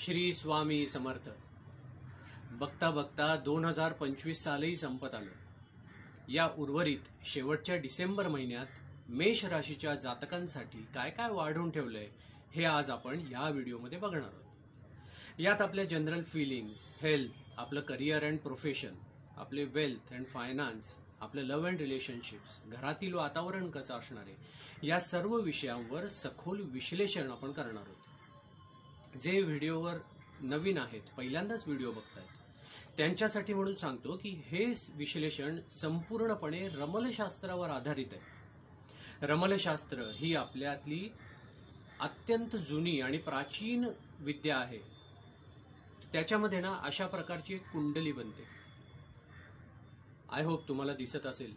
श्री स्वामी समर्थ. बघता बघता दोन हजार पंचवीस सालही संपत आलं. या उर्वरित शेवटच्या डिसेंबर महिन्यात मेष राशीच्या जातकांसाठी काय काय वाढवून ठेवलंय हे आज आपण या व्हिडिओमध्ये बघणार आहोत. यात आपल्या जनरल फिलिंग्स हेल्थ आपलं करिअर अँड प्रोफेशन आपले वेल्थ अँड फायनान्स आपलं लव्ह अँड रिलेशनशिप्स घरातील वातावरण कसं असणार आहे या सर्व विषयांवर सखोल विश्लेषण आपण करणार आहोत. जे व्हिडिओवर नवीन आहेत पहिल्यांदाच व्हिडिओ बघतायत त्यांच्यासाठी म्हणून सांगतो की हे विश्लेषण संपूर्णपणे रमलशास्त्रावर आधारित आहे. रमलशास्त्र ही आपल्यातली अत्यंत जुनी आणि प्राचीन विद्या आहे. त्याच्यामध्ये ना अशा प्रकारची एक कुंडली बनते. आय होप तुम्हाला दिसत असेल.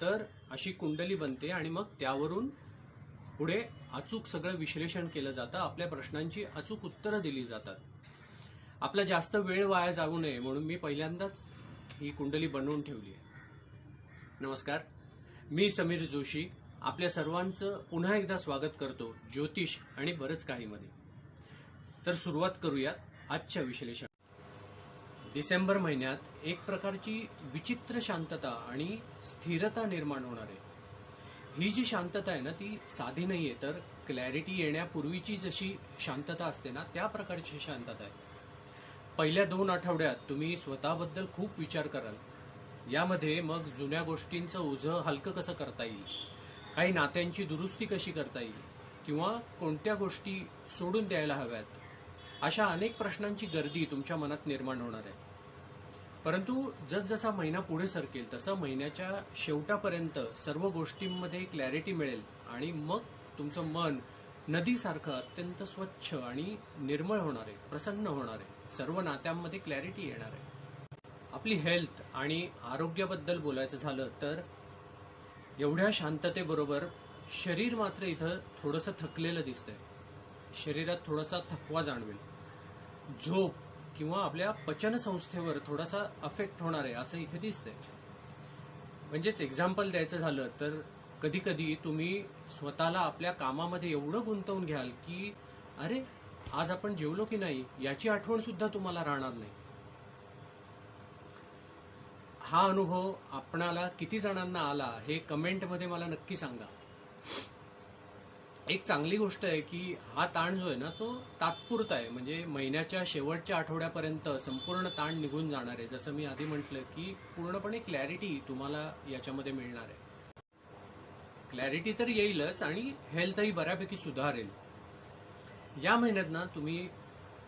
तर अशी कुंडली बनते आणि मग त्यावरून पुढे अचूक सगळं विश्लेषण केलं जातं आपल्या प्रश्नांची अचूक उत्तरं दिली जातात. आपला जास्त वेळ वाया जाऊ नये म्हणून मी पहिल्यांदाच ही कुंडली बनवून ठेवली आहे. नमस्कार. मी समीर जोशी आपल्या सर्वांचं पुन्हा एकदा स्वागत करतो ज्योतिष आणि बरंच काहीमध्ये. तर सुरुवात करूयात आजच्या विश्लेषण. डिसेंबर महिन्यात एक प्रकारची विचित्र शांतता आणि स्थिरता निर्माण होणार आहे. ही जी शांतता आहे ना ती साधी नाहीये. तर क्लॅरिटी येण्यापूर्वीची जशी शांतता असते ना त्या प्रकारची शांतता आहे. पहिल्या दोन आठवड्यात तुम्ही स्वतःबद्दल खूप विचार कराल. यामध्ये मग जुन्या गोष्टींचं ओझं हलकं कसं करता येईल? काही नात्यांची दुरुस्ती कशी करता येईल? किंवा कोणत्या गोष्टी सोडून द्यायला हव्यात? अशा अनेक प्रश्नांची गर्दी तुमच्या मनात निर्माण होणार आहे. परंतु जसजसा महिना पुढे सरकेल तसं महिन्याच्या शेवटापर्यंत सर्व गोष्टींमध्ये क्लॅरिटी मिळेल आणि मग तुमचं मन नदीसारखं अत्यंत स्वच्छ आणि निर्मळ होणार आहे प्रसन्न होणार आहे. सर्व नात्यांमध्ये क्लॅरिटी येणार आहे. आपली हेल्थ आणि आरोग्याबद्दल बोलायचं झालं तर एवढ्या शांततेबरोबर शरीर मात्र इथं थोडंसं थकलेलं दिसतंय. शरीरात थोडासा थकवा जाणवेल. झोप किंवा आपल्या पचनसंस्थेवर थोडासा अफेक्ट होणार आहे असं इथे दिसतंय. म्हणजेच एक्झाम्पल द्यायचं झालं तर कधी कधी तुम्ही स्वतःला आपल्या कामामध्ये एवढं गुंतवून घ्याल की अरे आज आपण जेवलो की नाही याची आठवण सुद्धा तुम्हाला राहणार नाही. हा अनुभव आपणाला किती जणांना आला हे कमेंटमध्ये मला नक्की सांगा. एक चांगली गोष्ट आहे की हा ताण जो आहे ना तो तात्पुरता आहे. म्हणजे महिन्याच्या शेवटच्या आठवड्यापर्यंत संपूर्ण ताण निघून जाणार आहे. जसं मी आधी म्हटलं की पूर्णपणे क्लॅरिटी तुम्हाला याच्यामध्ये मिळणार आहे. क्लॅरिटी तर येईलच आणि हेल्थही बऱ्यापैकी सुधारेल. या महिन्यात ना तुम्ही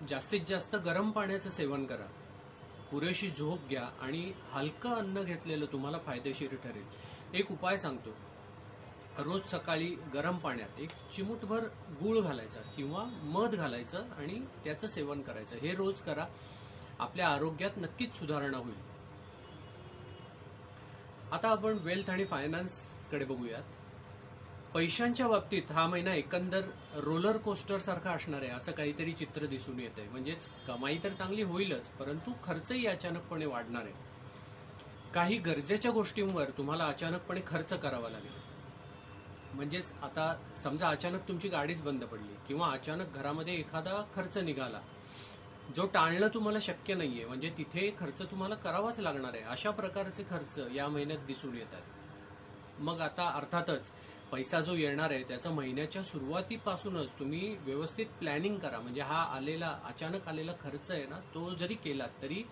जास्तीत जास्त गरम पाण्याचं सेवन करा. पुरेशी झोप घ्या आणि हलकं अन्न घेतलेलं तुम्हाला फायदेशीर ठरेल. एक उपाय सांगतो. रोज सकाळी गरम पाण्यात एक चिमूटभर गूळ घालायचा किंवा मध घालायचं आणि त्याचं सेवन करायचं. हे रोज करा. आपल्या आरोग्यात नक्कीच सुधारणा होईल. आता आपण वेल्थ आणि फायनान्सकडे बघूयात. पैशांच्या बाबतीत हा महिना एकंदर रोलर कोस्टर सारखा असणार आहे असं काहीतरी चित्र दिसून येत आहे म्हणजेच कमाई तर चांगली होईलच परंतु खर्चही अचानकपणे वाढणार आहे. काही गरजेच्या गोष्टींवर तुम्हाला अचानकपणे खर्च करावा लागेल. म्हणजेच आता समजा अचानक तुमची गाडीच बंद पडली किंवा अचानक घरामध्ये एखादा खर्च निघाला जो टाळणं तुम्हाला शक्य नाहीये म्हणजे तिथे खर्च तुम्हाला करावाच लागणार आहे अशा प्रकारचे खर्च या महिन्यात दिसून येतात मग आता अर्थातच पैसा जो येणार आहे त्याचा महिन्याच्या सुरुवातीपासूनच तुम्ही व्यवस्थित प्लॅनिंग करा. म्हणजे हा आलेला अचानक आलेला खर्च आहे ना तो जरी केलात तरी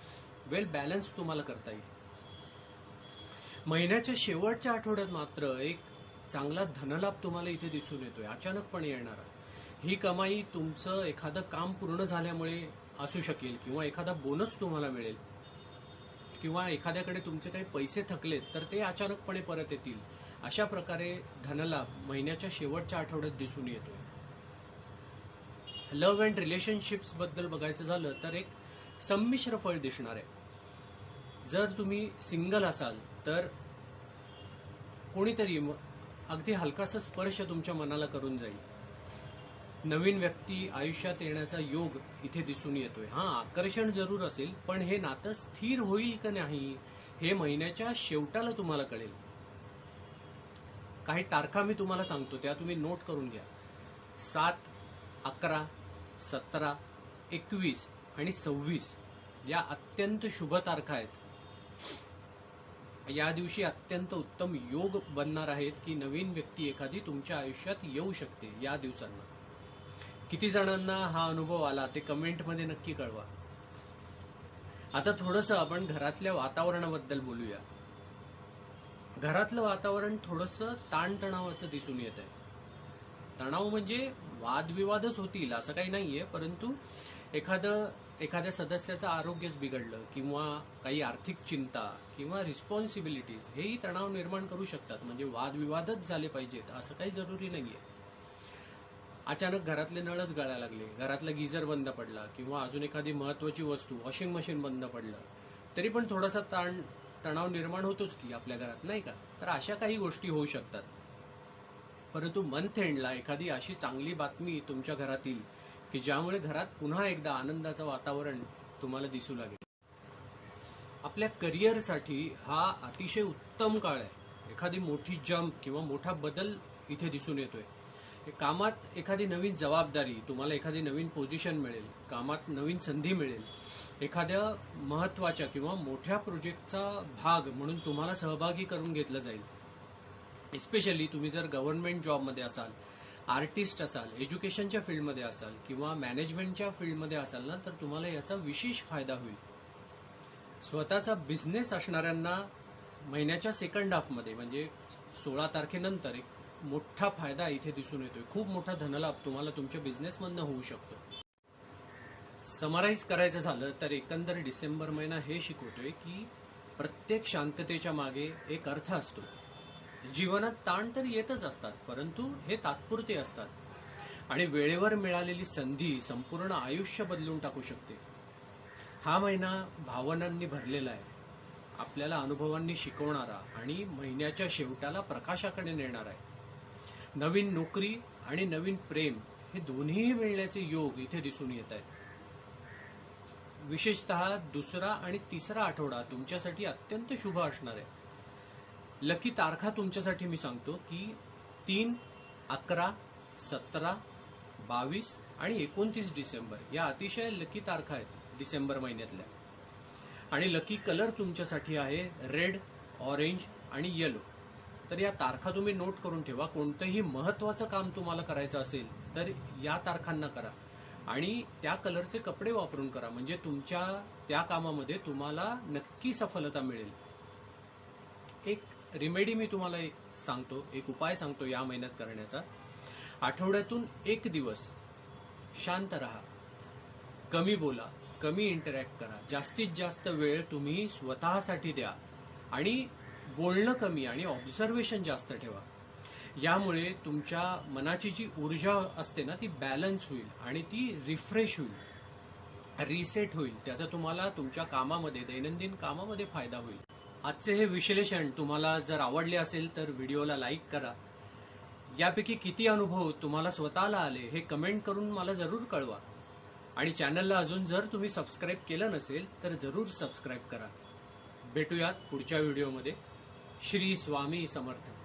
वेल बॅलन्स तुम्हाला करता येईल. महिन्याच्या शेवटच्या आठवड्यात मात्र एक चांगला धनलाभ तुम्हाला इथे दिसून येतोय अचानकपणे येणारा. ही कमाई तुमचं एखादं काम पूर्ण झाल्यामुळे असू शकेल किंवा एखादा बोनस तुम्हाला मिळेल. किंवा एखाद्याकडे तुमचे काही पैसे थकलेत तर ते अचानकपणे परत येतील. अशा प्रकारे धनलाभ महिन्याच्या शेवटच्या आठवड्यात दिसून येतोय. लव्ह अँड रिलेशनशिप्सबद्दल बघायचं झालं तर एक संमिश्र फळ दिसणार आहे. जर तुम्ही सिंगल असाल तर कोणीतरी अगदी हलकासा स्पर्श तुमच्या मनाला करून जाईल. नवीन व्यक्ती आयुष्यात येण्याचा योग इथे दिसून येतोय. हा आकर्षण जरूर असेल पण हे नातं स्थिर होईल का नाही हे महिन्याच्या शेवटाला तुम्हाला कळेल. काही तारखा मी तुम्हाला सांगतो त्या तुम्ही नोट करून घ्या. सात अकरा सतरा एकवीस आणि सव्वीस या अत्यंत शुभ तारखा आहेत. या दिवशी अत्यंत उत्तम योग बनणार आहेत की नवीन व्यक्ती एखादी तुमच्या आयुष्यात येऊ शकते या दिवसांना. किती जणांना हा अनुभव आला ते कमेंटमध्ये नक्की कळवा. आता थोडंसं आपण घरातल्या वातावरणाबद्दल बोलूया. घरातलं वातावरण थोडंसं ताणतणावाचं दिसून येत आहे तणाव म्हणजे वादविवादच होतील असं काही नाहीये परंतु एखादं एखाद्या सदस्याचं आरोग्यच बिघडलं किंवा काही आर्थिक चिंता किंवा रिस्पॉन्सिबिलिटीज हेही तणाव निर्माण करू शकतात. म्हणजे वादविवादच झाले पाहिजेत असं काही जरुरी नाहीये. अचानक घरातले नळच गळायला लागले घरातला गिझर बंद पडला किंवा अजून एखादी महत्वाची वस्तू वॉशिंग मशीन बंद पडलं. तरी पण थोडासा ताण तणाव निर्माण होतोच की आपल्या घरात नाही का? तर अशा काही गोष्टी होऊ शकतात. परंतु मंथ एंडला एखादी अशी चांगली बातमी तुमच्या घरातील की ज्यामुळे घरात पुन्हा एकदा आनंदाचं वातावरण तुम्हाला दिसू लागेल. आपल्या करिअरसाठी हा अतिशय उत्तम काळ आहे. एखादी मोठी जंप किंवा मोठा बदल इथे दिसून येतोय. कामात एखादी नवीन जबाबदारी तुम्हाला एखादी नवीन पोझिशन मिळेल. कामात नवीन संधी मिळेल. एखाद्या महत्त्वाच्या किंवा मोठ्या प्रोजेक्टचा भाग म्हणून तुम्हाला सहभागी करून घेतलं जाईल. एस्पेशली तुम्ही जर गव्हर्नमेंट जॉबमध्ये असाल आर्टिस्ट असाल एज्युकेशनच्या फील्डमध्ये असाल किंवा मॅनेजमेंटच्या फील्डमध्ये असाल ना तर तुम्हाला याचा विशेष फायदा होईल. स्वतःचा बिझनेस असणाऱ्यांना महिन्याच्या सेकंड हाफमध्ये म्हणजे सोळा तारखेनंतर एक मोठा फायदा इथे दिसून येतोय. खूप मोठा धनलाभ तुम्हाला तुमच्या बिझनेसमधनं होऊ शकतो. समराईज करायचं झालं तर एकंदर डिसेंबर महिना हे शिकवतोय की प्रत्येक शांततेच्या मागे एक अर्थ असतो. जीवनात ताण तर येतच असतात परंतु हे तात्पुरते असतात. आणि वेळेवर मिळालेली संधी संपूर्ण आयुष्य बदलून टाकू शकते. हा महिना भावनांनी भरलेला आहे. आपल्याला अनुभवांनी शिकवणारा आणि महिन्याच्या शेवटाला प्रकाशाकडे नेणारा आहे. नवीन नोकरी आणि नवीन प्रेम हे दोन्हीही मिळण्याचे योग इथे दिसून येत आहेत. विशेषतः दुसरा आणि तिसरा आठवडा तुमच्यासाठी अत्यंत शुभ असणार आहे. लकी तारखा तुमच्यासाठी मी सांगतो की तीन अकरा सतरा बावीस आणि एकोणतीस डिसेंबर या अतिशय लकी तारखा आहेत डिसेंबर महिन्यातल्या. आणि लकी कलर तुमच्यासाठी आहे रेड ऑरेंज आणि येलो तर या तारखा तुम्ही नोट करून ठेवा. कोणतंही महत्वाचं काम तुम्हाला करायचं असेल तर या तारखांना करा. आणि त्या कलरचे कपडे वापरून करा. म्हणजे तुमच्या त्या कामामध्ये तुम्हाला नक्की सफलता मिळेल. एक रिमेडी मी तुम्हाला एक सांगतो एक उपाय सांगतो या महिन्यात करण्याचा. आठवड्यातून एक दिवस शांत राहा कमी बोला कमी इंटरॅक्ट करा. जास्तीत जास्त वेळ तुम्ही स्वतःसाठी द्या आणि बोलणं कमी आणि ऑब्झर्वेशन जास्त ठेवा. यामुळे तुमच्या मनाची जी ऊर्जा असते ना ती बॅलन्स होईल आणि ती रिफ्रेश होईल. रिसेट होईल. त्याचा तुम्हाला तुमच्या कामामध्ये दैनंदिन कामामध्ये फायदा होईल. आजचे हे विश्लेषण तुम्हाला जर आवडले असेल तर व्हिडिओला लाईक करा. यापैकी किती अनुभव तुम्हाला स्वतःला आले हे कमेंट करून मला जरूर कळवा. आणि चॅनलला अजून जर तुम्ही सबस्क्राईब केलं नसेल तर जरूर सबस्क्राईब करा. भेटूयात पुढच्या व्हिडिओमध्ये. श्री स्वामी समर्थ.